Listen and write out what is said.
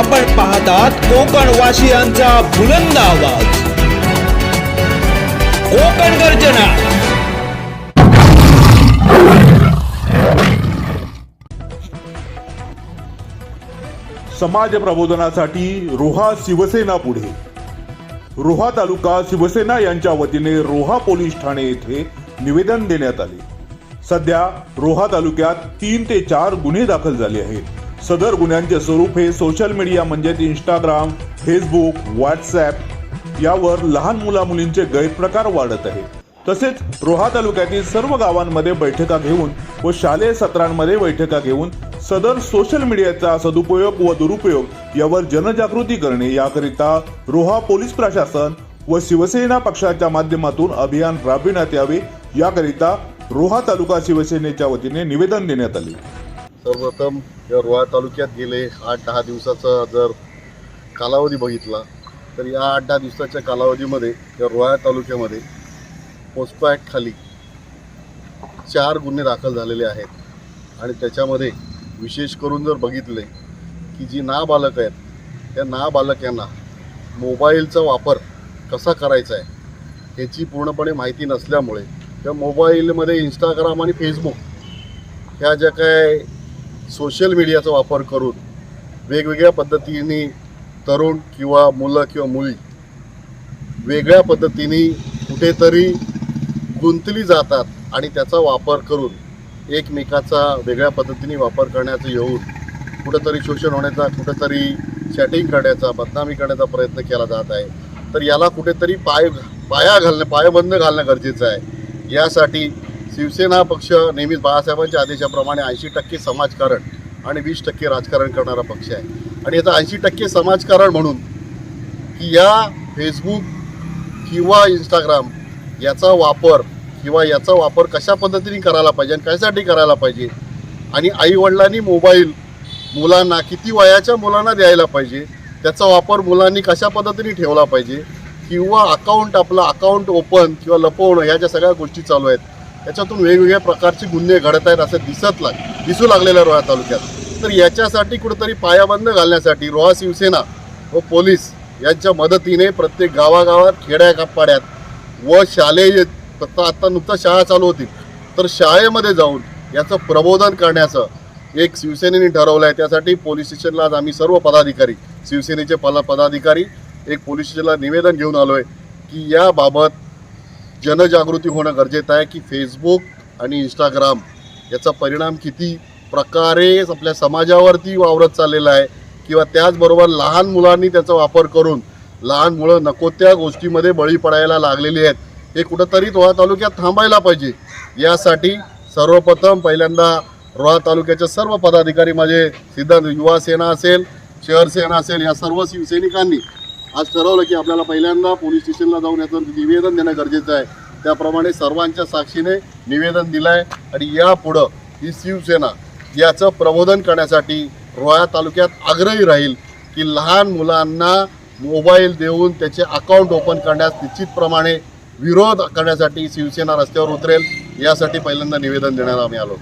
आपण पाहतात कोकण वासियांचा बुलंद आवाज. कोकण गर्जना. समाज प्रबोधनासाठी रोहा शिवसेना पुढे. रोहा तालुका शिवसेना यांच्या वतीने रोहा पोलीस ठाणे येथे निवेदन देण्यात आले. सध्या रोहा तालुक्यात तीन ते चार गुन्हे दाखल झाले आहेत. सदर गुन्ह्यांचे स्वरूप हे सोशल मीडिया म्हणजेच इंस्टाग्राम फेसबुक व्हॉट्सॲप यावर लहान मुला मुलींचे गैरप्रकार वाढत आहेत तसेच रोहा तालुक्यातील सर्व गावांमध्ये बैठका घेऊन व शालेय सत्रांमध्ये बैठका घेऊन सदर सोशल मीडियाचा सदुपयोग व दुरुपयोग यावर जनजागृती करणे याकरिता रोहा पोलीस प्रशासन व शिवसेना पक्षाच्या माध्यमातून अभियान राबविण्यात यावे याकरिता रोहा तालुका शिवसेनेच्या वतीने निवेदन देण्यात आले. सर्वप्रथम या रोहा तालुक्यात गेले आठ दहा दिवसाचा जर कालावधी बघितला तर या आठ दहा दिवसाच्या कालावधीमध्ये या रोहा तालुक्यामध्ये पोस्को खाली चार गुन्हे दाखल झालेले आहेत. आणि त्याच्यामध्ये विशेष करून जर बघितले की जी नाबालक आहेत त्या नाबालक यांना मोबाईलचा वापर कसा करायचा आहे ह्याची पूर्णपणे माहिती नसल्यामुळे त्या मोबाईलमध्ये इंस्टाग्राम आणि फेसबुक ह्या ज्या काय सोशल मीडियाचा वापर करून वेगवेगळ्या पद्धतीने तरुण किंवा मुलं किंवा मुली वेगळ्या पद्धतीने कुठेतरी गुंतली जातात आणि त्याचा वापर करून एकमेकाचा वेगळ्या पद्धतीने वापर करण्याचं येऊन कुठंतरी शोषण होण्याचा कुठंतरी चॅटिंग करण्याचा बदनामी करण्याचा प्रयत्न केला जात आहे. तर याला कुठेतरी पाय पाया घालणं पायबंद घालणं गरजेचं आहे. यासाठी शिवसेना पक्ष नेहमीच बाळासाहेबांच्या आदेशाप्रमाणे ऐंशी टक्के समाजकारण आणि वीस टक्के राजकारण करणारा पक्ष आहे. आणि याचं ऐंशी टक्के समाजकारण म्हणून की या फेसबुक किंवा इंस्टाग्राम याचा वापर किंवा याचा वापर कशा पद्धतीने करायला पाहिजे आणि कशासाठी करायला पाहिजे आणि आईवडिलांनी मोबाईल मुलांना किती वयाच्या मुलांना द्यायला पाहिजे त्याचा वापर मुलांनी कशा पद्धतीने ठेवला पाहिजे किंवा अकाउंट आपलं अकाउंट ओपन किंवा लपवणं ह्या ज्या सगळ्या गोष्टी चालू आहेत याच्यातून वेगवेगळ्या प्रकारचे गुन्हे घडत आहेत असं दिसत लाग दिसू लागलेलं रोहा तालुक्यात. तर याच्यासाठी कुठेतरी पायाबंद घालण्यासाठी रोहा शिवसेना व पोलीस यांच्या मदतीने प्रत्येक गावागावात खेड्या कापाड्यात व शालेय आता आता नुकताच शाळा चालू होती. तर शाळेमध्ये जाऊन याचं प्रबोधन करण्याचं एक शिवसेनेने ठरवलं आहे त्यासाठी पोलीस स्टेशनला आज आम्ही सर्व पदाधिकारी शिवसेनेचे पला पदाधिकारी एक पोलीस स्टेशनला निवेदन घेऊन आलो आहे की याबाबत जनजागृती होणं गरजेचं आहे की फेसबुक आणि इंस्टाग्राम याचा परिणाम किती प्रकारे आपल्या समाजावरती वावरत चाललेला आहे किंवा त्याचबरोबर लहान मुलांनी त्याचा वापर करून लहान मुलं नको त्या गोष्टीमध्ये बळी पडायला लागलेली आहेत. हे कुठंतरी रोहा तालुक्यात थांबायला पाहिजे. यासाठी सर्वप्रथम पहिल्यांदा रोहा तालुक्याचे सर्व पदाधिकारी माझे सिद्धांत युवा सेना असेल शहर सेना असेल या सर्व शिवसैनिकांनी आज ठरवलं की आपल्याला पहिल्यांदा पोलीस स्टेशनला जाऊन याचं निवेदन देणं गरजेचं आहे. त्याप्रमाणे सर्वांच्या साक्षीने निवेदन दिलं आहे आणि यापुढं ही शिवसेना याचं प्रबोधन करण्यासाठी रोया तालुक्यात आग्रही राहील की लहान मुलांना मोबाईल देऊन त्याचे अकाउंट ओपन करण्यास निश्चितप्रमाणे विरोध करण्यासाठी शिवसेना रस्त्यावर उतरेल. यासाठी पहिल्यांदा निवेदन देण्याला आम्ही आलो.